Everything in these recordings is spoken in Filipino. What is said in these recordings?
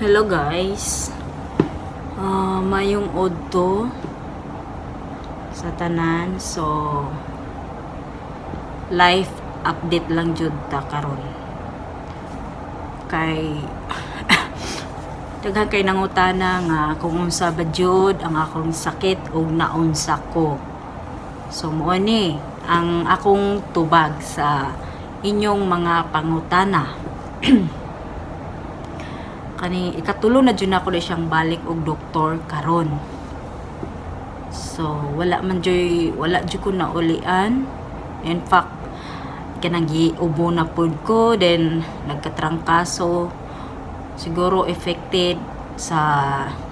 Hello guys. Ah, mayong odto sa tanan. So life update lang jud ta karon. Kay daghan kay nangutana nga kung unsa ba jud ang akong sakit ug naunsa ko. So mo ni ang akong tubag sa inyong mga pangutana. kani ikatulo na jud ako na siyang balik og doktor karon. So wala man joy wala jud ko naulian. In fact kanang giubo na pod ko then nagkatrangkaso siguro affected sa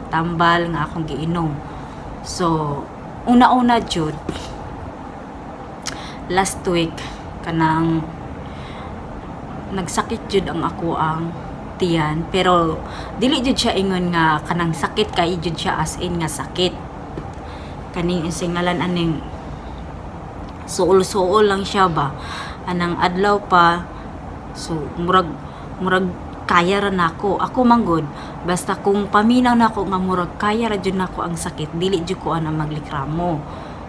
tambal nga akong giinom. So una-una jud last week kanang nagsakit jud ang ako ang tiyan pero dili jud siya ingon nga kanang sakit kay jud siya as in nga sakit. Kaning singalan aning suol-suol lang siya ba? Anang adlaw pa. So murag murag kaya ra nako. Ako manggod basta kung paminaw nako nga murag kaya ra jud nako ang sakit dili jud ko ana maglikramo.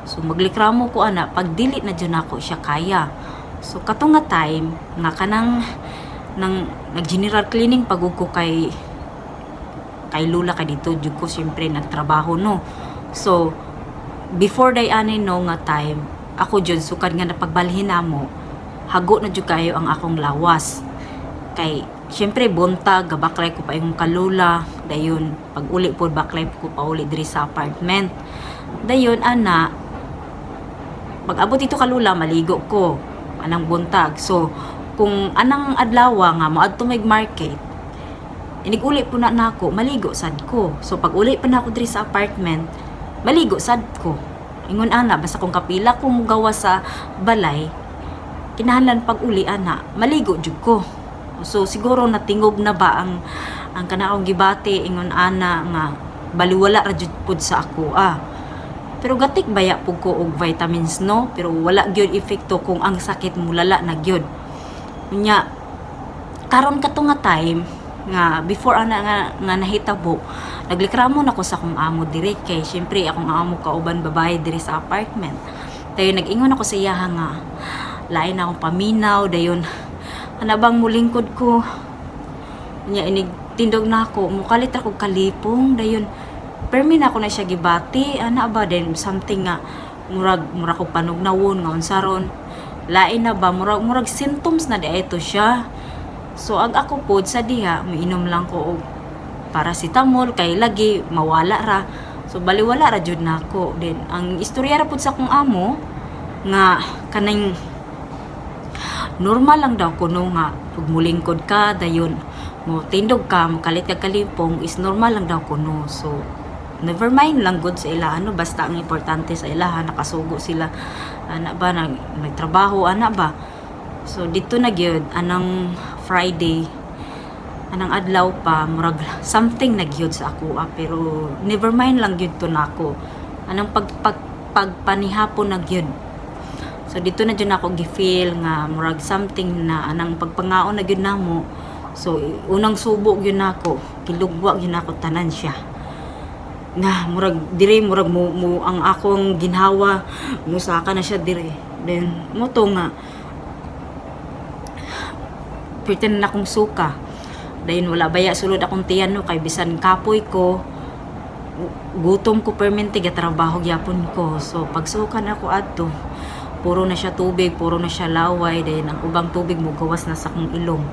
So maglikramo ko ana pag dili na jud nako siya kaya. So katong nga time nga kanang nang nag-general cleaning pagug ko kay kay Lula ka dito jud ko syempre nagtrabaho no? So before day ani no nga time ako jud sukad nga napagbalhin namo hago na jud kayo ang akong lawas. Kay syempre buntag gabaklay ko pa yung kalula dayon pag uli po baklay ko pa uli diri sa apartment. Dayon ana pag abot dito kalula maligo ko anang buntag so kung anang adlaw nga moadto mig market iniguli po na nako maligo sad ko. So pag uli pa nako diri sa apartment maligo sad ko. Ingon ana basta kung kapila ko mugawa sa balay kinahanglan pag uli ana maligo jud ko. So siguro natingog na ba ang ang kanaong gibati? Ingon ana nga baliwala ra jud pud sa ako ah. Pero gatik baya pug ko og vitamins no? Pero wala gyud epekto kung ang sakit mo lala na gyud Nya, karon kato nga time nga before ana nga, nga nahitabo naglikramo na ko sa akong amo diri kay syempre akong amo kauban babae diri sa apartment. Dayon nag-ingon ako sa iya nga lain na akong paminaw dayon ana bang mulingkod ko. Nya inig tindog na ako mukalit ako kalipong dayon permi na ako na siya gibati ana ba then something nga murag murag ko panugnawon nga unsaron lain na ba? Murag murag symptoms na di ito siya. So ag ako pod sa diha miinom lang ko og paracetamol kay lagi mawala ra. So baliwala ra jud nako then ang istorya ra pod sa akong amo nga kanang normal lang daw kuno nga pag mulingkod ka dayon mo tindog ka mo kalit ka kalipong is normal lang daw kuno so never mind lang good sa ila ano basta ang importante sa ila nakasugo sila. Ana ba nag, nagtrabaho ana ba? So dito na gyud anang Friday anang adlaw pa murag something na gyud sa ako ah, pero never mind lang gyud to nako anang pag, pag pagpanihapon na gyud. So dito na gyud ako gifeel nga murag something na anang pagpangaon na gyud namo. So unang subo gyud nako kilugwa gyud nako tanan siya na murag dire murag mo, mo ang akong ginhawa. Musaka na siya dire. Then mo to nga pretend na akong suka. Dayon wala baya sulod akong tiyan no? Kay bisan kapoy ko gutom ko permente trabaho gyapon ko. So pagsukan ako adto puro na siya tubig puro na siya laway. Dayon ang ubang tubig mo gawas na sa akong ilong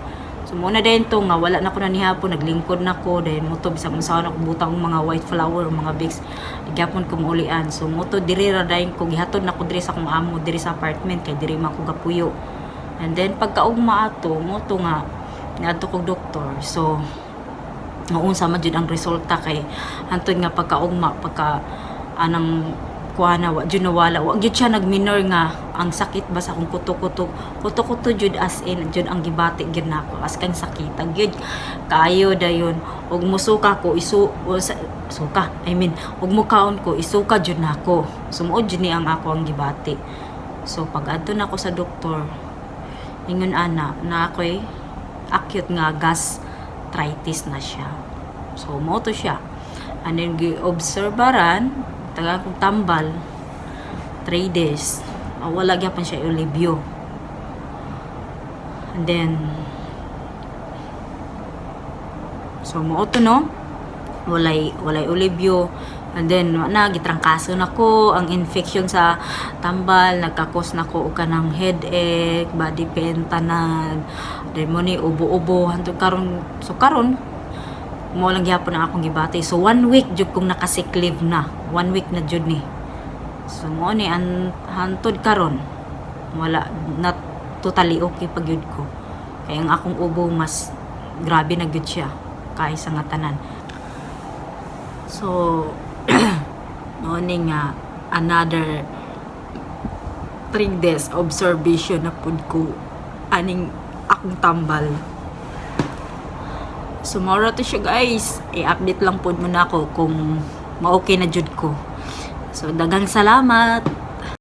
So muna din to nga wala na ko na nihapon naglingkod na ko dahil mo to bisag masawa na ko butang mga white flower mga bigs gyapon ko muulian so mo to diri ra dayon ko gihatod na ko diri sa akong amo diri sa apartment kay diri man ko gapuyo. And then pagkaugma ato mo to nga niadto kog doktor. So nga unsa man jud ang resulta kay hantod nga pagkaugma pagka anang kuana wa jud nawala. Wa jud siya nagminor nga ang sakit ba sa akong kuto-kuto. Kuto-kuto jud as in jud ang gibati gyud nako as kang sakit gyud kayo dayon ug musuka ko isu suka I mean ug mukaon ko isuka jud nako. Sumuod jud ni ang ako ang gibati. So pag adto na ako sa doktor ingon ana na ako'y acute nga gastritis na siya. So mo to siya. And then gi-obserbaran taga kong tambal 3 days. Ah, wala gyapon siya olibyo. And then So mo to no. Walay walay olibyo. And then na gitrangkaso na ko ang infection sa tambal, nagkakos na ko og kanang headache, body pain tanan. Then ubo-ubo hantod karon so karon mo lang gyapon ang akong gibati. So one week jud kong nakasick leave na. One week na jud ni. So mo ni an hantod karon wala not totally okay pag yun ko. Kaya ang akong ubo mas grabe na gyud siya kaysa nga tanan. So mo ni nga another 3 days observation na pud ko aning akong tambal. So, mora to siya guys. I-update lang po muna ako kung ma-okay na jud ko. So, dagang salamat.